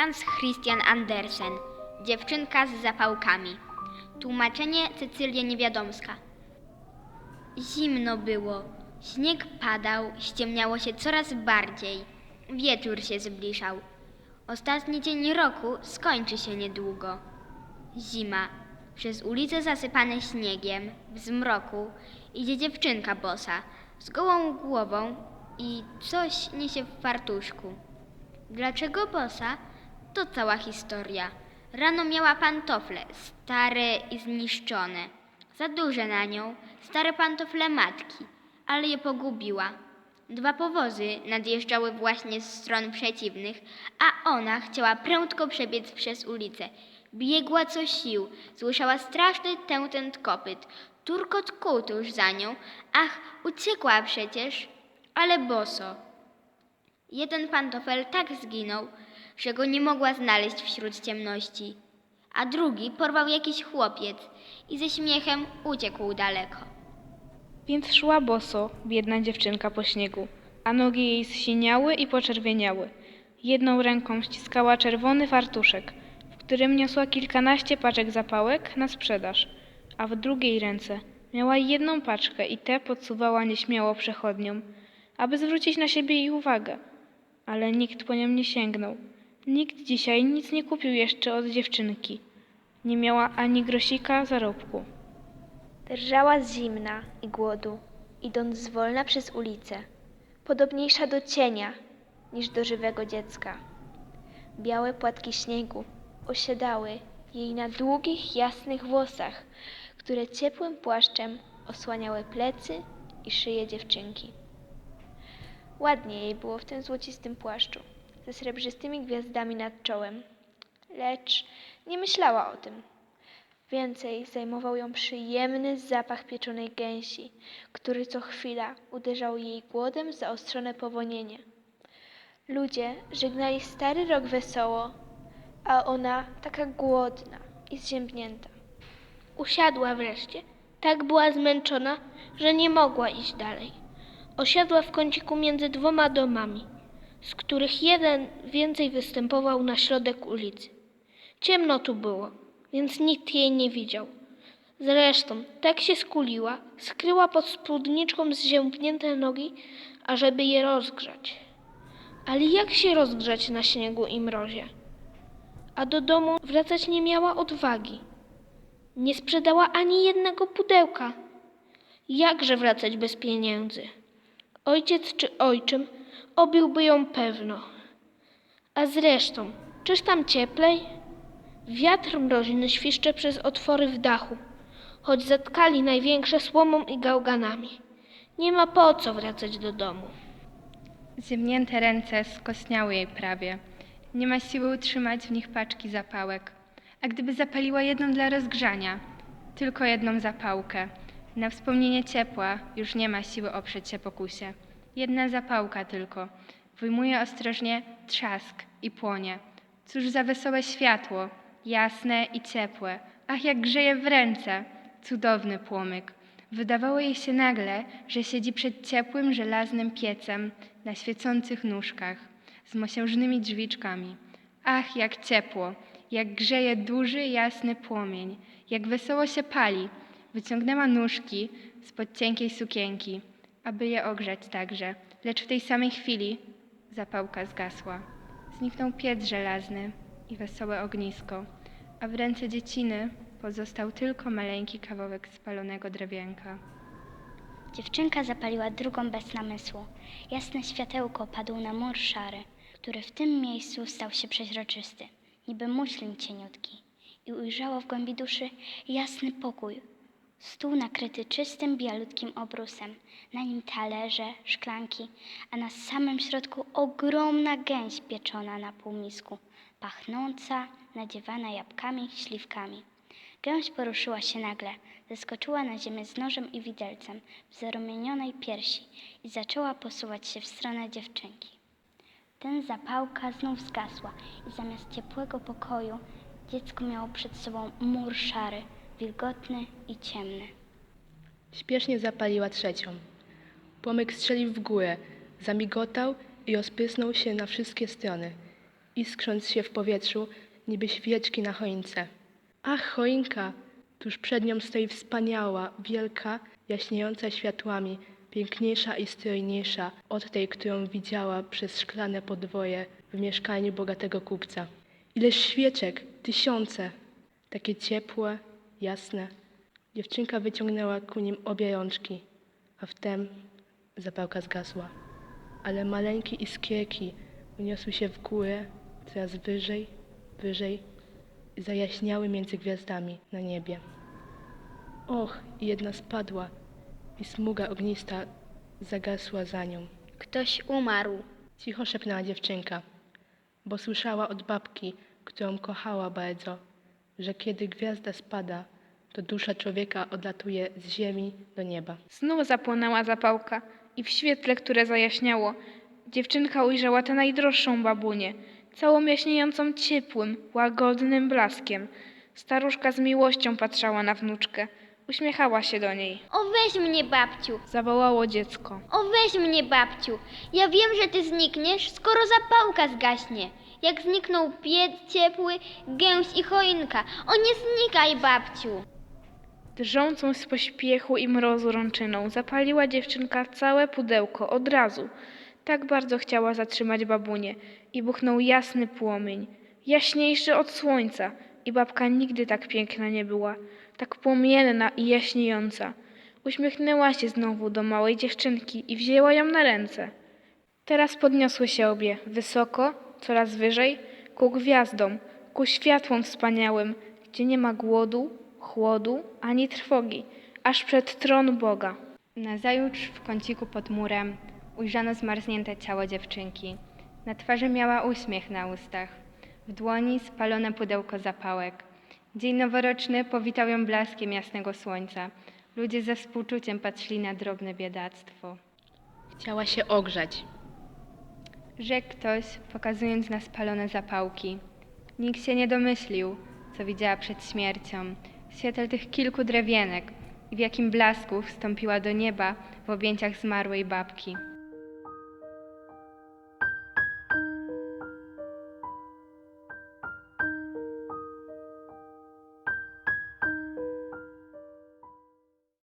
Hans Christian Andersen. Dziewczynka z zapałkami. Tłumaczenie Cecylia Niewiadomska. Zimno było. Śnieg padał, ściemniało się coraz bardziej. Wieczór się zbliżał. Ostatni dzień roku skończy się niedługo. Zima. Przez ulice zasypane śniegiem, w zmroku, idzie dziewczynka bosa, z gołą głową i coś niesie w fartuszku. Dlaczego bosa? To cała historia. Rano miała pantofle, stare i zniszczone. Za duże na nią, stare pantofle matki, ale je pogubiła. Dwa powozy nadjeżdżały właśnie z stron przeciwnych, a ona chciała prędko przebiec przez ulicę. Biegła co sił, słyszała straszny tętent kopyt, turkot kół tuż za nią. Ach, uciekła przecież, ale boso. Jeden pantofel tak zginął, że go nie mogła znaleźć wśród ciemności, a drugi porwał jakiś chłopiec i ze śmiechem uciekł daleko. Więc szła boso, biedna dziewczynka po śniegu, a nogi jej zsiniały i poczerwieniały. Jedną ręką ściskała czerwony fartuszek, w którym niosła kilkanaście paczek zapałek na sprzedaż, a w drugiej ręce miała jedną paczkę i tę podsuwała nieśmiało przechodniom, aby zwrócić na siebie ich uwagę. Ale nikt po nią nie sięgnął. Nikt dzisiaj nic nie kupił jeszcze od dziewczynki. Nie miała ani grosika zarobku. Drżała z zimna i głodu, idąc zwolna przez ulicę, podobniejsza do cienia niż do żywego dziecka. Białe płatki śniegu osiadały jej na długich, jasnych włosach, które ciepłym płaszczem osłaniały plecy i szyję dziewczynki. Ładnie jej było w tym złocistym płaszczu, ze srebrzystymi gwiazdami nad czołem, lecz nie myślała o tym. Więcej zajmował ją przyjemny zapach pieczonej gęsi, który co chwila uderzał jej głodem zaostrzone powonienie. Ludzie żegnali stary rok wesoło, a ona taka głodna i zziębnięta. Usiadła wreszcie. Tak była zmęczona, że nie mogła iść dalej. Osiadła w kąciku między dwoma domami, z których jeden więcej występował na środek ulicy. Ciemno tu było, więc nikt jej nie widział. Zresztą tak się skuliła, skryła pod spódniczką zziębnięte nogi, ażeby je rozgrzać. Ale jak się rozgrzać na śniegu i mrozie? A do domu wracać nie miała odwagi. Nie sprzedała ani jednego pudełka. Jakże wracać bez pieniędzy? Ojciec czy ojczym obiłby ją pewno. A zresztą, czyż tam cieplej? Wiatr mroźny świszcze przez otwory w dachu, choć zatkali największe słomą i gałganami. Nie ma po co wracać do domu. Ziemnięte ręce skostniały jej prawie. Nie ma siły utrzymać w nich paczki zapałek. A gdyby zapaliła jedną dla rozgrzania, tylko jedną zapałkę, na wspomnienie ciepła już nie ma siły oprzeć się pokusie. Jedna zapałka tylko. Wyjmuje ostrożnie trzask i płonie. Cóż za wesołe światło, jasne i ciepłe. Ach, jak grzeje w ręce. Cudowny płomyk. Wydawało jej się nagle, że siedzi przed ciepłym, żelaznym piecem na świecących nóżkach z mosiężnymi drzwiczkami. Ach, jak ciepło, jak grzeje duży, jasny płomień, jak wesoło się pali. Wyciągnęła nóżki spod cienkiej sukienki, aby je ogrzać także, lecz w tej samej chwili zapałka zgasła. Zniknął piec żelazny i wesołe ognisko, a w ręce dzieciny pozostał tylko maleńki kawałek spalonego drewienka. Dziewczynka zapaliła drugą bez namysłu. Jasne światełko padło na mur szary, który w tym miejscu stał się przeźroczysty, niby muślin cieniutki. I ujrzała w głębi duszy jasny pokój. Stół nakryty czystym, bialutkim obrusem, na nim talerze, szklanki, a na samym środku ogromna gęś pieczona na półmisku, pachnąca, nadziewana jabłkami, śliwkami. Gęś poruszyła się nagle, zeskoczyła na ziemię z nożem i widelcem w zarumienionej piersi i zaczęła posuwać się w stronę dziewczynki. Ten zapałka znów zgasła i zamiast ciepłego pokoju dziecko miało przed sobą mur szary, wilgotny i ciemny. Śpiesznie zapaliła trzecią. Płomyk strzelił w górę, zamigotał i rozpysnął się na wszystkie strony. iskrząc się w powietrzu, niby świeczki na choince. Ach, choinka! Tuż przed nią stoi wspaniała, wielka, jaśniejąca światłami, piękniejsza i strojniejsza od tej, którą widziała przez szklane podwoje w mieszkaniu bogatego kupca. Ileż świeczek, tysiące, takie ciepłe, jasne. Dziewczynka wyciągnęła ku nim obie rączki, a wtem zapałka zgasła. Ale maleńkie iskierki uniosły się w górę, coraz wyżej, wyżej i zajaśniały między gwiazdami na niebie. Och, i jedna spadła i smuga ognista zagasła za nią. Ktoś umarł. Cicho szepnęła dziewczynka, bo słyszała od babki, którą kochała bardzo, że kiedy gwiazda spada, to dusza człowieka odlatuje z ziemi do nieba. Znów zapłonęła zapałka i w świetle, które zajaśniało, dziewczynka ujrzała tę najdroższą babunię, całą jaśniejącą ciepłym, łagodnym blaskiem. Staruszka z miłością patrzała na wnuczkę, uśmiechała się do niej. O weź mnie, babciu! Zawołało dziecko. O weź mnie, babciu! Ja wiem, że ty znikniesz, skoro zapałka zgaśnie. Jak zniknął piec ciepły, gęś i choinka. O nie znikaj, babciu! Drżącą z pośpiechu i mrozu rączyną zapaliła dziewczynka całe pudełko od razu. Tak bardzo chciała zatrzymać babunię i buchnął jasny płomień, jaśniejszy od słońca i babka nigdy tak piękna nie była, tak płomienna i jaśniejąca. Uśmiechnęła się znowu do małej dziewczynki i wzięła ją na ręce. Teraz podniosły się obie, wysoko, coraz wyżej, ku gwiazdom, ku światłom wspaniałym, gdzie nie ma głodu, chłodu ani trwogi, aż przed tron Boga. Nazajutrz w kąciku pod murem ujrzano zmarznięte ciało dziewczynki. Na twarzy miała uśmiech na ustach. W dłoni spalone pudełko zapałek. Dzień noworoczny powitał ją blaskiem jasnego słońca. Ludzie ze współczuciem patrzyli na drobne biedactwo. Chciała się ogrzać. Rzekł ktoś, pokazując na spalone zapałki. Nikt się nie domyślił, co widziała przed śmiercią. W świetle tych kilku drewienek i w jakim blasku wstąpiła do nieba w objęciach zmarłej babki.